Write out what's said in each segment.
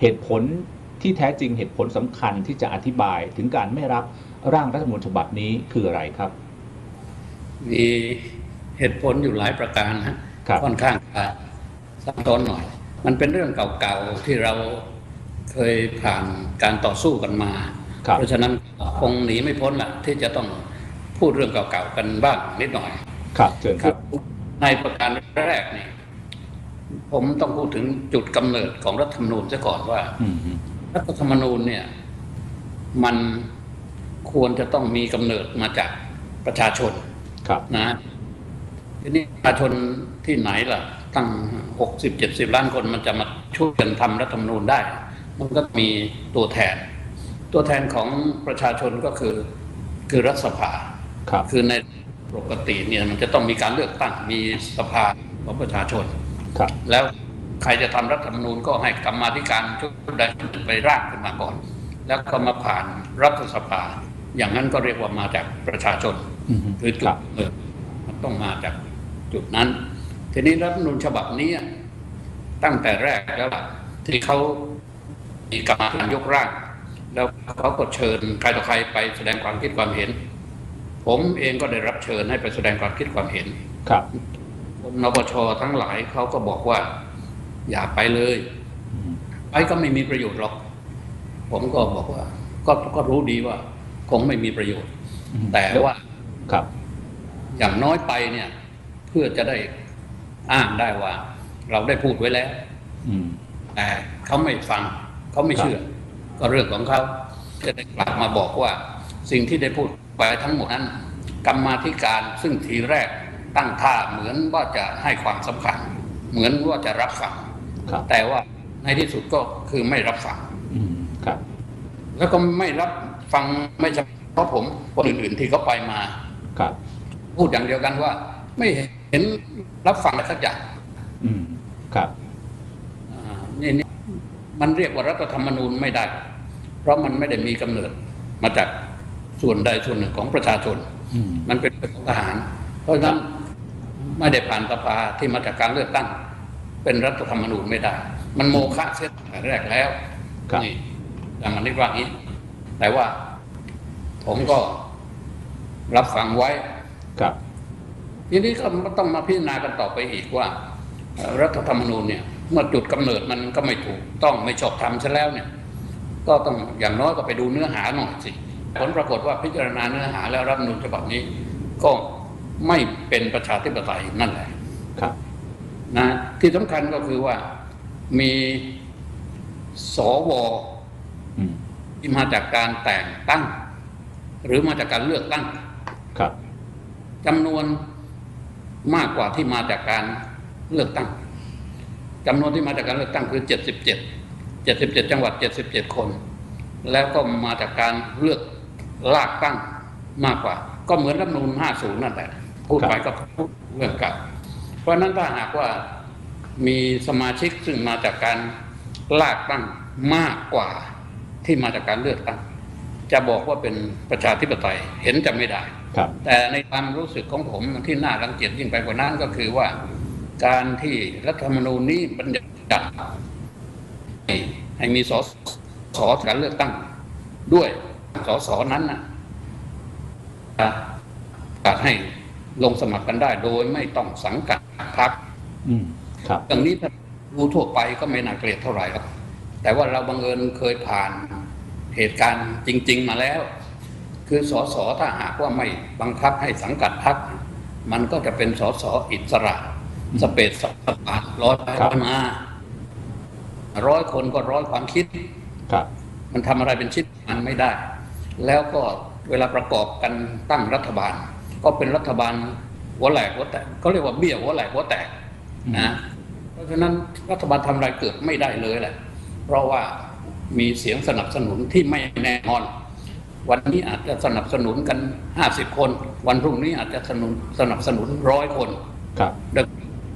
เหตุผลที่แท้จริงเหตุผลสำคัญที่จะอธิบายถึงการไม่รับร่างรัฐธรรมนูญฉบับนี้คืออะไรครับ มีเหตุผลอยู่หลายประการนะครับค่อนข้างจะซับซ้อนหน่อย มันเป็นเรื่องเก่าๆที่เราเคยผ่านการต่อสู้กันมาครับเพราะฉะนั้นคงหนีไม่พ้นละที่จะต้องพูดเรื่องเก่าๆกันบ้างนิดหน่อย ครับเชิญครับ ในประการแรกนี่ ผมต้องพูดถึงจุดกำเนิดของรัฐธรรมนูญซะก่อนว่าอืมอืมรัฐธรรมนูญเนี่ย มันควรจะต้องมีกำเนิดมาจากประชาชนครับนะทีนี้ประชาชนที่ไหนล่ะ ตั้งหกสิบเจ็ดสิบล้านคนมันจะมาช่วยกันทำรัฐธรรมนูญได้ มันก็มีตัวแทน ตัวแทนของประชาชนก็คือคือรัฐสภาครับคือในปกติเนี่ยมันจะต้องมีการเลือกตั้งมีสภาของประชาชน ครับแล้วใครจะทำรัฐธรรมนูญก็ให้กรรมาธิการชุดใดชุดหนึ่งไปร่างขึ้นมาก่อน แล้วก็มาผ่านรัฐสภา อย่างนั้นก็เรียกว่ามาจากประชาชนอืมคือจุครัดบเออมันต้องมาจากจุดนั้น ทีนี้รัฐธรรมนูญฉบับนี้ตั้งแต่แรกแล้วล่ะที่เขามีกรรมการยกร่าง แล้วเขาก็เชิญใครต่อใครไปแสดงความคิดความเห็น ผมเองก็ได้รับเชิญให้ไปแสดงความคิดความเห็นครับ นปชทั้งหลายเขาก็บอกว่า อย่าไปเลยอืมไปก็ไม่มีประโยชน์หรอก ผมก็บอกว่า ก็ก็รู้ดีว่า คงไม่มีประโยชน์อืมแต่ว่าครับ อย่างน้อยไปเนี่ย เพื่อจะได้อ้างได้ว่า เราได้พูดไว้แล้วอืมแต่เขาไม่ฟังเขาไม่เชื่อ ก็เรื่องของเขาจะได้กลับมาบอกว่า สิ่งที่ได้พูดไปทั้งหมดนั้น กรรมาธิการซึ่งทีแรก ตั้งท่าเหมือนว่าจะให้ความสำคัญ เหมือนว่าจะรับฟังครับแต่ว่าในที่สุดก็คือไม่รับฟังอืมครับ แล้วก็ไม่รับฟังไม่เฉพาะผมคนอื่นๆที่เขาไปมาครับ พูดอย่างเดียวกันว่า ไม่เห็นรับฟังอะไรสักอย่างอืมครับอ่านี่นี่มันเรียกว่ารัฐธรรมนูญไม่ได้ เพราะมันไม่ได้มีกำเนิดมาจากส่วนใดส่วนหนึ่งของประชาชนอืมมันเป็นของทหาร เพราะฉะนั้นไม่ได้ผ่านสภาที่มาจากการเลือกตั้ง เป็นรัฐธรรมนูญไม่ได้ มันโมฆะเสียแต่แรกแล้วครับนี่แต่มันนึกว่างี้ แต่ว่าผมก็รับฟังไว้ครับ ทีนี้ก็ต้องมาพิจารณากันต่อไปอีกว่าเอ่อรัฐธรรมนูญเนี่ย เมื่อจุดกำเนิดมันก็ไม่ถูกต้องไม่ชอบธรรมซะแล้วเนี่ย ก็ต้องอย่างน้อยก็ไปดูเนื้อหาหน่อยสิผลปรากฏว่าพิจารณาเนื้อหาแล้วรัฐธรรมนูญฉบับนี้ ก็ ไม่เป็นประชาธิปไตยนั่นแหละครับนะที่สำคัญก็คือว่ามีสวอืมที่มาจากการแต่งตั้ง หรือมาจากการเลือกตั้ง ครับจำนวนมากกว่าที่มาจากการเลือกตั้งจำนวนที่มาจากการเลือกตั้งคือ 77 77 จังหวัด 77 คน แล้วก็มาจากการเลือกลากตั้งมากกว่า ก็เหมือนรัฐธรรมนูล50 นั่นแหละ พูดไปก็พูดเรื่องเก่าเพราะฉะนั้นถ้าหากว่ามีสมาชิกซึ่งมาจากการลากตั้งมากกว่าที่มาจากการเลือกตั้ง จะบอกว่าเป็นประชาธิปไตยเห็นจะไม่ได้ครับแต่ในความรู้สึกของผมที่น่ารังเกียจยิ่งไปกว่านั้นก็คือว่า การที่รัฐธรรมนูญนี้บัญญัติให้ให้มีสสการเลือกตั้ง ด้วยสสนั้นนะการให้ ลงสมัครกันได้โดยไม่ต้องสังกัดพรรคอืมครับอย่างนี้ถ้าดูทั่วไปก็ไม่น่าเกลียดเท่าไหร่หรอกแต่ว่าเราบังเอิญเคยผ่านเหตุการณ์จริง ๆ มาแล้ว คือสสถ้าหากว่าไม่บังคับให้สังกัดพรรคมันก็จะเป็นสสอิสระ สเปซสปาร้อยไปครับร้อยมาร้อยคนก็ร้อยความคิดครับ มันทำอะไรเป็นชิ้นมันไม่ได้ แล้วก็เวลาประกอบกันตั้งรัฐบาล ก็เป็นรัฐบาลหัวแหลกหัวแตกเขาเรียกว่าเบี้ยหัวแหลกหัวแตกนะเพราะฉะนั้นรัฐบาลทำอะไรเกิดไม่ได้เลยแหละ เพราะว่ามีเสียงสนับสนุนที่ไม่แน่นอน วันนี้อาจจะสนับสนุนกันห้าสิบคน วันพรุ่งนี้อาจจะสนุนสนับสนุนร้อยคนครับแต่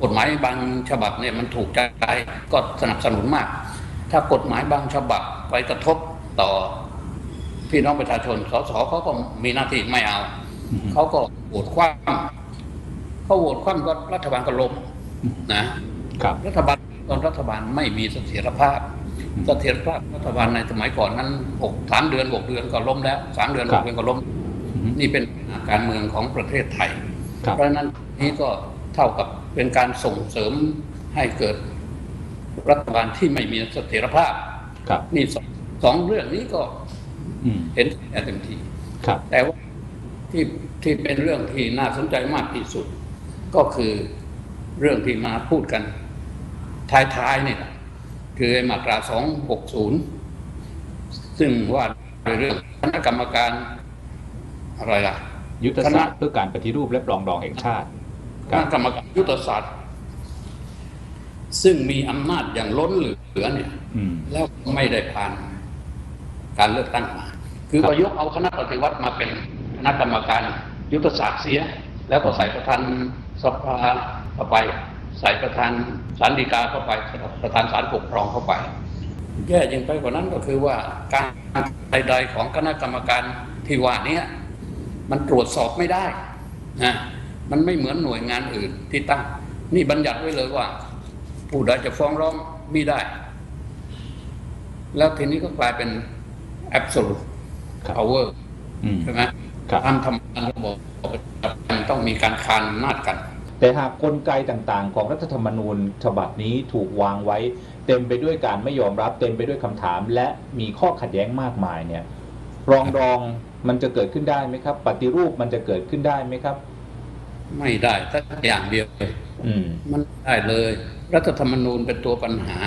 กฎหมายบางฉบับเนี่ยมันถูกใจก็สนับสนุนมาก ถ้ากฎหมายบางฉบับไปกระทบต่อพี่น้องประชาชนสสเขาก็มีหน้าที่ไม่เอาอืม เขาก็โหวตคว่ำเขาโหวตคว่ำก็รัฐบาลก็ล้มนะครับรัฐบาลตอนรัฐบาลไม่มีเสถียรภาพเสถียรภาพรัฐบาลในสมัยก่อนนั้นหกสามเดือนหกเดือนก็ล้มแล้วสามเดือนคหรับกเดือนก็ล้มอืมนี่เป็นการเมืองของประเทศไทยครับเพราะฉะนั้นนี้ก็เท่ากับเป็นการส่งเสริมให้เกิดรัฐบาลที่ไม่มีเสถียรภาพครับนี่สองสองเรื่องนี้ก็อืมเห็นแต่เต็มทีครับแต่ว่า ที่ที่เป็นเรื่องที่น่าสนใจมากที่สุด ก็คือเรื่องที่มาพูดกัน ท้ายๆนี่แหละคือไอ้มาตรา 260 ซึ่งว่าด้วยเรื่องคณะกรรมการอะไรล่ะ ยุทธศาสตร์เพื่อการปฏิรูปและปรองดองแห่งชาติคณะกรรมการยุทธศาสตร์ ซึ่งมีอำนาจอย่างล้นเหลือเนี่ยอืมแล้วไม่ได้ผ่านการเลือกตั้งมา คือครับประยุกต์เอาคณะปฏิวัติมาเป็น คณะกรรมการยุทธศาสตร์เสีย แล้วก็ใส่ประธานสภาเข้าไป ใส่ประธานศาลฎีกาเข้าไปประธานศาลปกครองเข้าไป แย่ยิ่งไปกว่านั้นก็คือว่าการใดๆของคณะกรรมการที่ว่าเนี้มันตรวจสอบไม่ได้นะมันไม่เหมือนหน่วยงานอื่นที่ตั้ง นี่บัญญัติไว้เลยว่า ผู้ใดจะฟ้องร้องมีได้ แล้วทีนี้ก็กลายเป็น absolute ครับ power อืมใช่ไหมครับ ตามทำการระบบมันต้องมีการคานอำนาจกัน แต่หากกลไกต่างๆ ของรัฐธรรมนูญฉบับนี้ถูกวางไว้ เต็มไปด้วยการไม่ยอมรับ เต็มไปด้วยคำถาม และมีข้อขัดแย้งมากมายเนี่ยรองรองมันจะเกิดขึ้นได้ไหมครับ ปฏิรูปมันจะเกิดขึ้นได้ไหมครับ ไม่ได้สักอย่างเดียวเลยอืมมันไม่ได้เลย รัฐธรรมนูญเป็นตัวปัญหา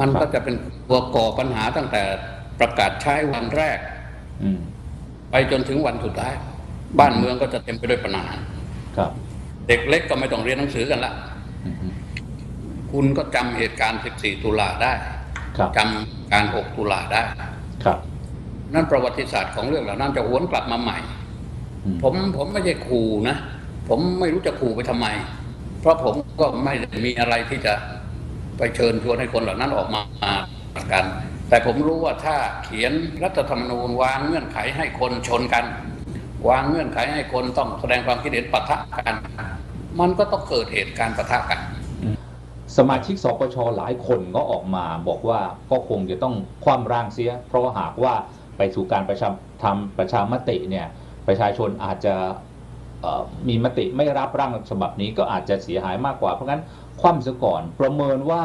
มันครับก็จะเป็นตัวก่อปัญหาตั้งแต่ประกาศใช้วันแรก อืม ไปจนถึงวันสุดท้าย บ้านเมืองก็จะเต็มไปด้วยปัญหาครับ เด็กเล็กก็ไม่ต้องเรียนหนังสือกันละอืมคุณก็จำเหตุการณ์ 14 ตุลาได้ครับจำการ 6 ตุลาได้ ครับ นั่นประวัติศาสตร์ของเรื่องเหล่านั้นจะหวนกลับมาใหม่อืมผมผมไม่ใช่ขู่นะ ผมไม่รู้จะขู่ไปทำไม เพราะผมก็ไม่ได้มีอะไรที่จะไปเชิญชวนให้คนเหล่านั้นออกมากัน แต่ผมรู้ว่าถ้าเขียนรัฐธรรมนูญวางเงื่อนไขให้คนชนกัน วางเงื่อนไขให้คนต้องแสดงความคิดเห็นปะทะกัน มันก็ต้องเกิดเหตุการณ์ปะทะกัน สมาชิกสปชหลายคนก็ออกมาบอกว่าก็คงจะต้องคว่ำร่างเสีย เพราะหากว่าไปสู่การประชาทำประชามติเนี่ยประชาชนอาจจะมีมติไม่รับร่างฉบับนี้ก็อาจจะเสียหายมากกว่า เพราะงั้นคว่ำซะก่อนประเมินว่า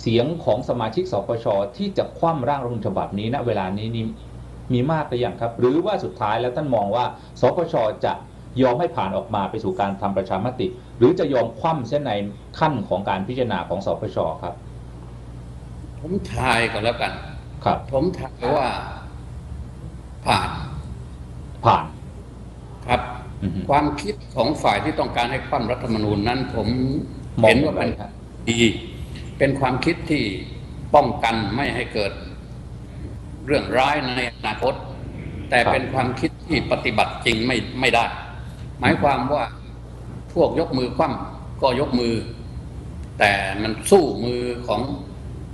เสียงของสมาชิกสปชที่จะคว่ำร่างรัฐธรรมนูญฉบับนี้ณเวลานี้นี่มีมากหรือยังครับ หรือว่าสุดท้ายแล้วท่านมองว่า สปชจะยอมให้ผ่านออกมาไปสู่การทำประชามติ หรือจะยอมคว่ำเส้นในขั้นของการพิจารณาของสปชครับ ผมทายก็แล้วกัน ครับ ผมทายว่า ผ่าน ผ่านครับอือฮึความคิดของฝ่ายที่ต้องการให้คว่ำรัฐธรรมนูญนั้น ผมมองเห็นว่าเป็นครับดี เป็นความคิดที่ป้องกันไม่ให้เกิดเรื่องร้ายในอนาคต แต่เป็นความคิดที่ปฏิบัติจริงไม่ไม่ได้ หมายความว่าพวกยกมือคว่ำก็ยกมือ แต่มันสู้มือของ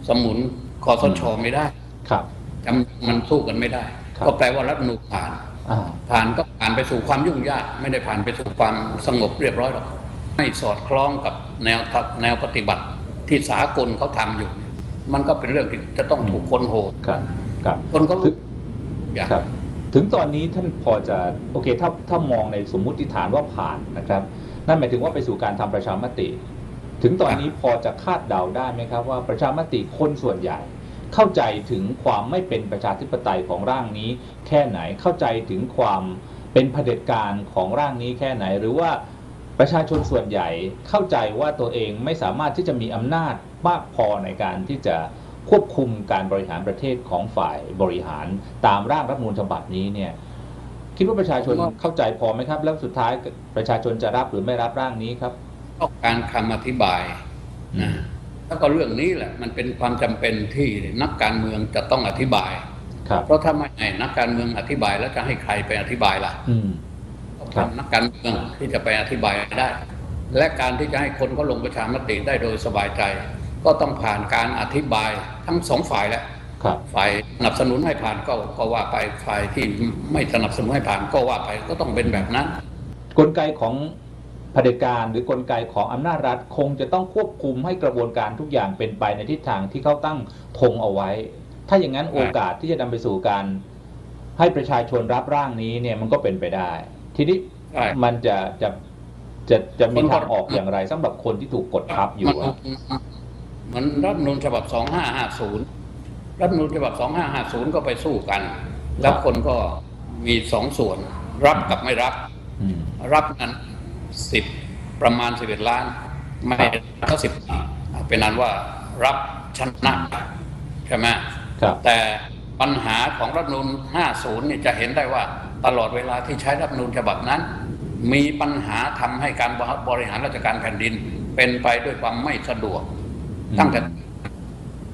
สมุนคอสชไม่ได้ ครับจำมันสู้กันไม่ได้ครับก็แปลว่ารัฐธรรมนูญผ่านอ่าผ่านก็ผ่านไปสู่ความยุ่งยาก ไม่ได้ผ่านไปสู่ความสงบเรียบร้อยหรอกไม่สอดคล้องกับแนวทัแนวปฏิบัติ ที่สากลเขาทำอยู่ มันก็เป็นเรื่องที่จะต้องถูกคนโหดครับครับคนก็ถึรู้งอย่างครับถึงตอนนี้ท่านพอจะโอเคถ้าถ้ามองในสมมุติฐานว่าผ่านนะครับ นั่นหมายถึงว่าไปสู่การทำประชามติ ถึงตอนนี้พอจะคาดเดาได้ไหมครับ ว่าประชามติคนส่วนใหญ่ เข้าใจถึงความไม่เป็นประชาธิปไตยของร่างนี้ แค่ไหนเข้าใจถึงความเป็นเผด็จการของร่างนี้แค่ไหน หรือว่า ประชาชนส่วนใหญ่เข้าใจว่าตัวเองไม่สามารถที่จะมีอำนาจมากพอในการที่จะควบคุมการบริหารประเทศของฝ่ายบริหารตามร่างรัฐธรรมนูญฉบับนี้เนี่ยคิดว่าประชาชนเข้าใจพอไหมครับ แล้วสุดท้ายประชาชนจะรับหรือไม่รับร่างนี้ครับต้องการคำอธิบายนะแล้วก็เรื่องนี้แหละ มันเป็นความจำเป็นที่นักการเมืองจะต้องอธิบาย ครับ เพราะถ้าไม่ให้นักการเมืองอธิบายแล้วจะให้ใครไปอธิบายล่ะ อืมครับนักการเมืองที่จะไปอธิบายได้ และการที่จะให้คนก็ลงประชามติได้โดยสบายใจ ก็ต้องผ่านการอธิบายทั้งสองฝ่ายแหละครับฝ่ายสนับสนุนให้ผ่านก็ก็ว่าไปฝ่ายที่ไม่สนับสนุนให้ผ่านก็ว่าไปก็ต้องเป็นแบบนั้น กลไกของเผด็จการหรือกลไกของอำนาจรัฐคงจะต้องควบคุมให้กระบวนการทุกอย่างเป็นไปในทิศทางที่เขาตั้งธงเอาไว้ ถ้าอย่างนั้นโอกาสที่จะนำไปสู่การให้ประชาชนรับร่างนี้เนี่ยมันก็เป็นไปได้ ทีนี้ใช่มันจะจะจะจะมีคนทางออกอย่างไรสำหรับคนที่ถูกกดทับอยู่มันอะเหมือนรัฐธรรมนูญฉบับ2550รัฐธรรมนูญฉบับ2550ก็ไปสู้กัน แล้วคนก็มีสองส่วน รับกับไม่รับอืมรับนั้นสิบประมาณสิบเอ็ดล้าน ไม่ก็สิบเป็นนั้นว่ารับชนะใช่ไหมครับแต่ปัญหาของรัฐธรรมนูญ50เนี่ยจะเห็นได้ว่า ตลอดเวลาที่ใช้รัฐธรรมนูญฉบับนั้น มีปัญหาทำให้การบริหารราชการแผ่นดิน เป็นไปด้วยความไม่สะดวกอืมตั้งแต่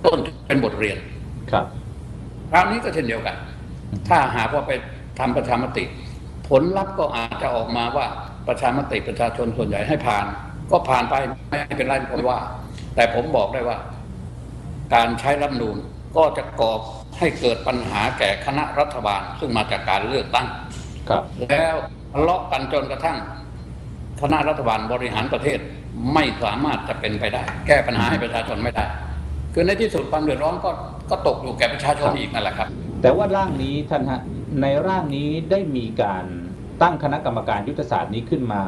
ต้นเป็นบทเรียนครับคราวนี้ก็เช่นเดียวกัน ถ้าหากว่าไปทำประชามติ ผลลัพธ์ก็อาจจะออกมาว่าประชามติประชาชนส่วนใหญ่ให้ผ่าน ก็ผ่านไปไม่เป็นไรผมว่า แต่ผมบอกได้ว่า การใช้รัฐธรรมนูญก็จะก่อ ให้เกิดปัญหาแก่คณะรัฐบาลซึ่งมาจากการเลือกตั้งครับ แล้วทะเลาะกันจนกระทั่ง คณะรัฐบาลบริหารประเทศไม่สามารถจะเป็นไปได้ แก้ปัญหาให้ประชาชนไม่ได้ คือในที่สุดความเดือดร้อนก็ก็ตกอยู่แก่ประชาชนอีกนั่นแหละครับ แต่ว่าร่างนี้ท่านฮะในร่างนี้ได้มีการตั้งคณะกรรมการยุทธศาสตร์นี้ขึ้นมา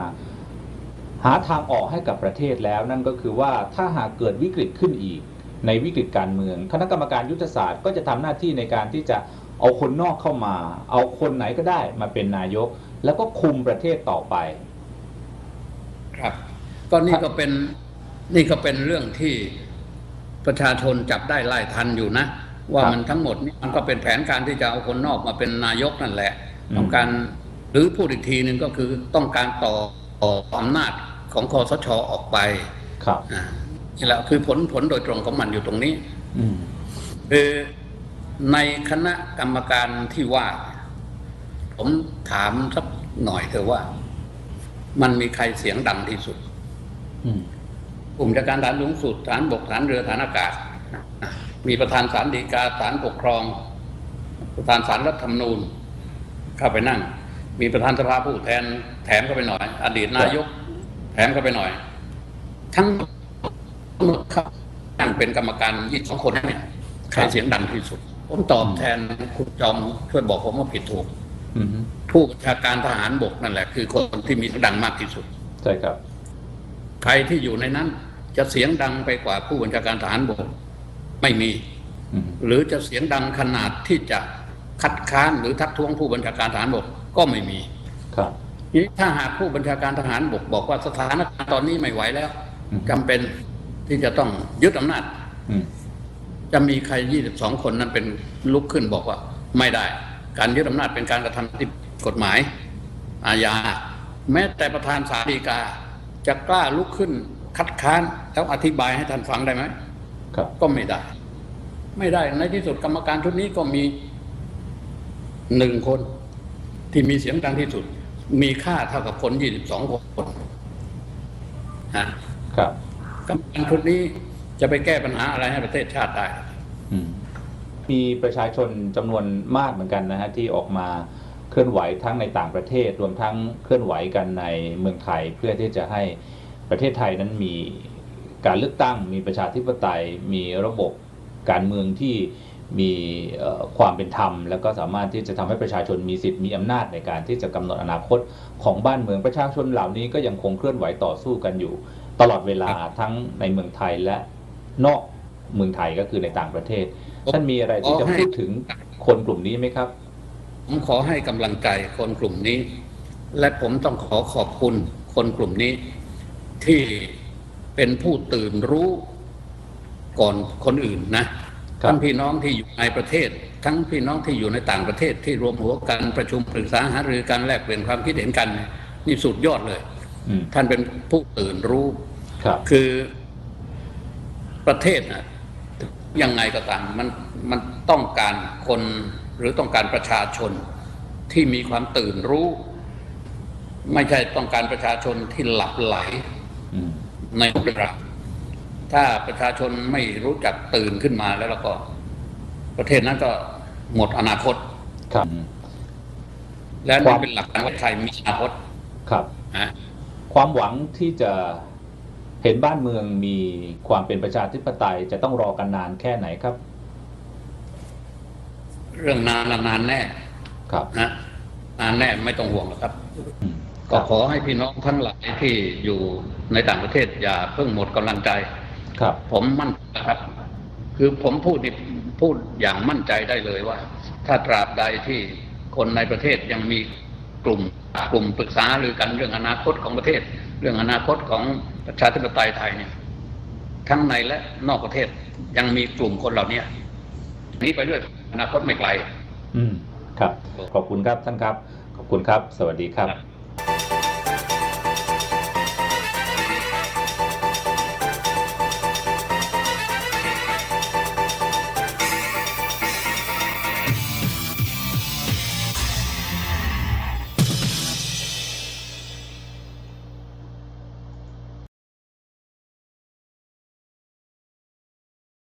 หาทางออกให้กับประเทศแล้วนั่นก็คือว่าถ้าหากเกิดวิกฤตขึ้นอีก ในวิกฤตการเมือง คณะกรรมการยุทธศาสตร์ก็จะทำหน้าที่ในการที่จะเอาคนนอกเข้ามา เอาคนไหนก็ได้มาเป็นนายก แล้วก็คุมประเทศต่อไป ครับ ก็นี่ก็เป็นนี่ก็เป็นเรื่องที่ประชาชนจับได้ไล่ทันอยู่นะ ว่าครับมันทั้งหมดนี่มันก็เป็นแผนการที่จะเอาคนนอกมาเป็นนายกนั่นแหละอืมต้องการหรือพูดอีกทีหนึ่งก็คือต้องการต่อต่ออำนาจของคอสชออกไปครับอ่า นี่แหละคือผลผลโดยตรงของมันอยู่ตรงนี้อืมคือในคณะกรรมการที่ว่า ผมถามสักหน่อยเถอะว่า มันมีใครเสียงดังที่สุดอืมกลุ่มจัดการฐานสูงสุดฐานบกฐานเรือฐานอากาศ มีประธานศาลฎีกาศาลปกครอง ประธานศาลรัฐธรรมนูญ เข้าไปนั่ง มีประธานสภาผู้แทน แถมเข้าไปหน่อย อดีตนายก แถมเข้าไปหน่อย ทั้ง หมดครับนั่งเป็นกรรมการยี่สองคนเนี่ยใครเสียงดังที่สุด ผมตอบแทนคุณจอมช่วยบอกผมว่าผิดถูกอืมผู้บัญชาการทหารบกนั่นแหละ คือคนที่มีเสียงดังมากที่สุดใช่ครับ ใครที่อยู่ในนั้น จะเสียงดังไปกว่าผู้บัญชาการทหารบก ไม่มีอืมหรือจะเสียงดังขนาดที่จะคัดค้านหรือทักท้วงผู้บัญชาการทหารบกก็ไม่มี ครับนี่ถ้าหากผู้บัญชาการทหารบกบอกว่าสถานการณ์ตอนนี้ไม่ไหวแล้วอืมจำเป็น ที่จะต้องยึดอำนาจอืมจะมีใคร22คนนั้นเป็นลุกขึ้นบอกว่า ไม่ได้ การยึดอำนาจเป็นการกระทำที่ผิดกฎหมาย อาญาแม้แต่ประธานศาลฎีกา จะกล้าลุกขึ้นคัดค้านแล้วอธิบายให้ท่านฟังได้ไหมครับก็ไม่ได้ ไม่ได้ในที่สุดกรรมการชุดนี้ก็มีหนึ่งคนที่มีเสียงดังที่สุด มีค่าเท่ากับคน22คนฮะครับ กรรมการชุดนี้จะไปแก้ปัญหาอะไรให้ประเทศชาติได้มีประชาชนจำนวนมากเหมือนกันนะฮะที่ออกมาเคลื่อนไหวทั้งในต่างประเทศ รวมทั้งเคลื่อนไหวกันในเมืองไทย เพื่อที่จะให้ประเทศไทยนั้นมีการเลือกตั้ง มีประชาธิปไตย มีระบบการเมืองที่มีความเป็นธรรม แล้วก็สามารถที่จะทำให้ประชาชนมีสิทธิ์มีอำนาจในการที่จะกำหนดอนาคตของบ้านเมืองประชาชนเหล่านี้ก็ยังคงเคลื่อนไหวต่อสู้กันอยู่ ตลอดเวลาทั้งในเมืองไทยและนอกเมืองไทยก็คือในต่างประเทศ ท่านมีอะไรที่จะพูดถึงคนกลุ่มนี้ไหมครับผมขอให้กำลังใจคนกลุ่มนี้ และผมต้องขอขอบคุณคนกลุ่มนี้ ที่เป็นผู้ตื่นรู้ก่อนคนอื่นนะครับทั้งพี่น้องที่อยู่ในประเทศ ทั้งพี่น้องที่อยู่ในต่างประเทศที่รวมหัวกันประชุมปรึกษาหารือกันแลกเปลี่ยนความคิดเห็นกันนี่สุดยอดเลยอืม ท่านเป็นผู้ตื่นรู้ครับคือประเทศนะยังไงก็ตามมันมันต้องการคนหรือต้องการประชาชนที่มีความตื่นรู้ ไม่ใช่ต้องการประชาชนที่หลับไหลอืมในเรื่องราวถ้าประชาชนไม่รู้จักตื่นขึ้นมาแล้วแล้วก็ ประเทศนั้นก็หมดอนาคต ครับ และครันี่บเป็นหลักการว่าใครมีอนาคต ครับนะ คความหวังที่จะเห็นบ้านเมืองมีความเป็นประชาธิปไตยจะต้องรอกันนานแค่ไหนครับ เรื่องนานละนานแน่ครับนะนานแน่ไม่ต้องห่วงหรอกครับอืมคก็รับขอให้พี่น้องทั้งหลายที่อยู่ในต่างประเทศอย่าเพิ่งหมดกำลังใจ ครับ ผมมั่นนะครับ คือผมพูดนี่พูดอย่างมั่นใจได้เลยว่า ถ้าตราบใดที่คนในประเทศยังมี กลุ่ม กลุ่มปรึกษาหรือกันเรื่องอนาคตของประเทศ เรื่องอนาคตของประชาธิปไตยไทยเนี่ยทั้งในและนอกประเทศยังมีกลุ่มคนเหล่านี้นี้ไปเรื่อยอนาคตไม่ไกล อืมครับ ขอบคุณครับท่านครับ ขอบคุณครับ สวัสดีครับครับ